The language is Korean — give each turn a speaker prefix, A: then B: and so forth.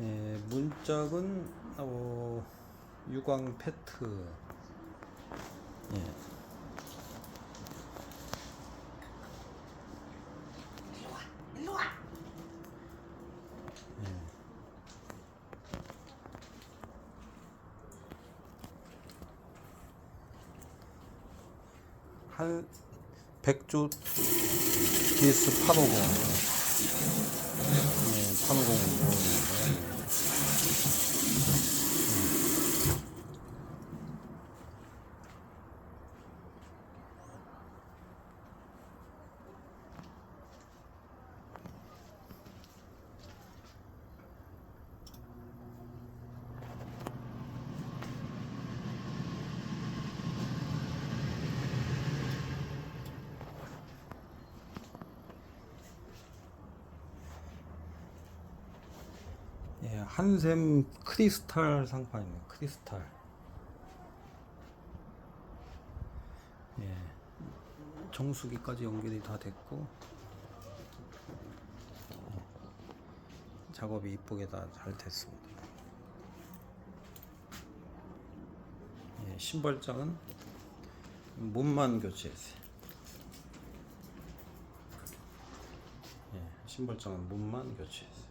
A: 예, 문짝은 어, 유광 페트. 예. 예. 한 백조 DS 850. 예, 850. 예, 한샘 크리스탈 상판입니다. 크리스탈. 예, 정수기까지 연결이 다 됐고 예, 작업이 이쁘게 다 잘 됐습니다. 예, 신발장은 몸만 교체했어요. 예, 신발장은 몸만 교체했어요.